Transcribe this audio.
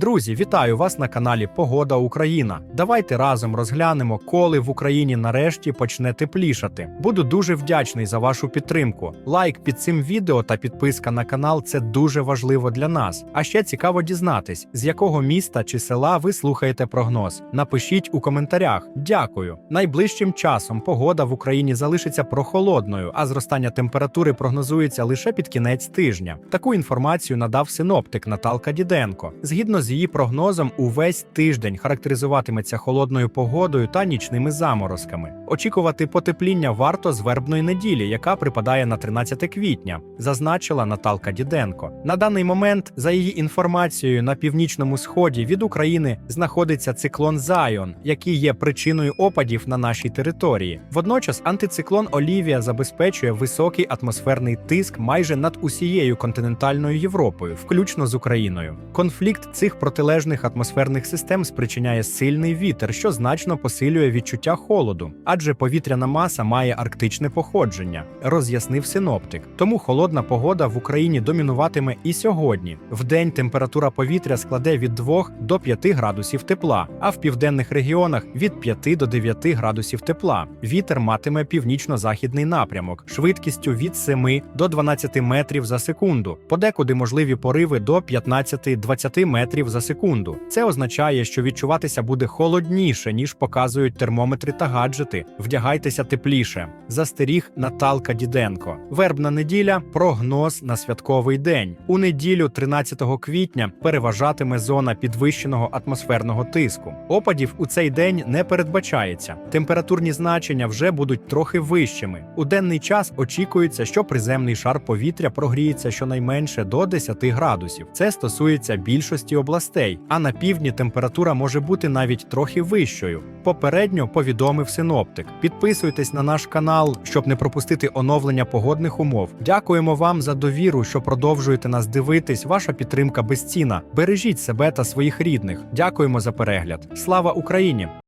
Друзі, вітаю вас на каналі Погода Україна. Давайте разом розглянемо, коли в Україні нарешті почне теплішати. Буду дуже вдячний за вашу підтримку. Лайк під цим відео та підписка на канал це дуже важливо для нас. А ще цікаво дізнатись, з якого міста чи села ви слухаєте прогноз. Напишіть у коментарях. Дякую. Найближчим часом погода в Україні залишиться прохолодною, а зростання температури прогнозується лише під кінець тижня. Таку інформацію надав синоптик Наталка Діденко. Згідно з її прогнозом, увесь тиждень характеризуватиметься холодною погодою та нічними заморозками. Очікувати потепління варто з вербної неділі, яка припадає на 13 квітня, зазначила Наталка Діденко. На даний момент, за її інформацією, на північному сході від України знаходиться циклон Зайон, який є причиною опадів на нашій території. Водночас антициклон Олівія забезпечує високий атмосферний тиск майже над усією континентальною Європою, включно з Україною. Конфлікт цих протилежних атмосферних систем спричиняє сильний вітер, що значно посилює відчуття холоду, адже повітряна маса має арктичне походження, роз'яснив синоптик. Тому холодна погода в Україні домінуватиме і сьогодні. Вдень температура повітря складе від 2 до 5 градусів тепла, а в південних регіонах від 5 до 9 градусів тепла. Вітер матиме північно-західний напрямок, швидкістю від 7 до 12 метрів за секунду. Подекуди можливі пориви до 15-20 метрів за секунду. Це означає, що відчуватися буде холодніше, ніж показують термометри та гаджети. Вдягайтеся тепліше. Застеріг Наталка Діденко. Вербна неділя прогноз на святковий день. У неділю, 13 квітня, переважатиме зона підвищеного атмосферного тиску. Опадів у цей день не передбачається. Температурні значення вже будуть трохи вищими. У денний час очікується, що приземний шар повітря прогріється щонайменше до 10 градусів. Це стосується більшості областей, а на півдні температура може бути навіть трохи вищою. Попередньо повідомив синоптик. Підписуйтесь на наш канал, щоб не пропустити оновлення погодних умов. Дякуємо вам за довіру, що продовжуєте нас дивитись. Ваша підтримка безцінна. Бережіть себе та своїх рідних. Дякуємо за перегляд. Слава Україні!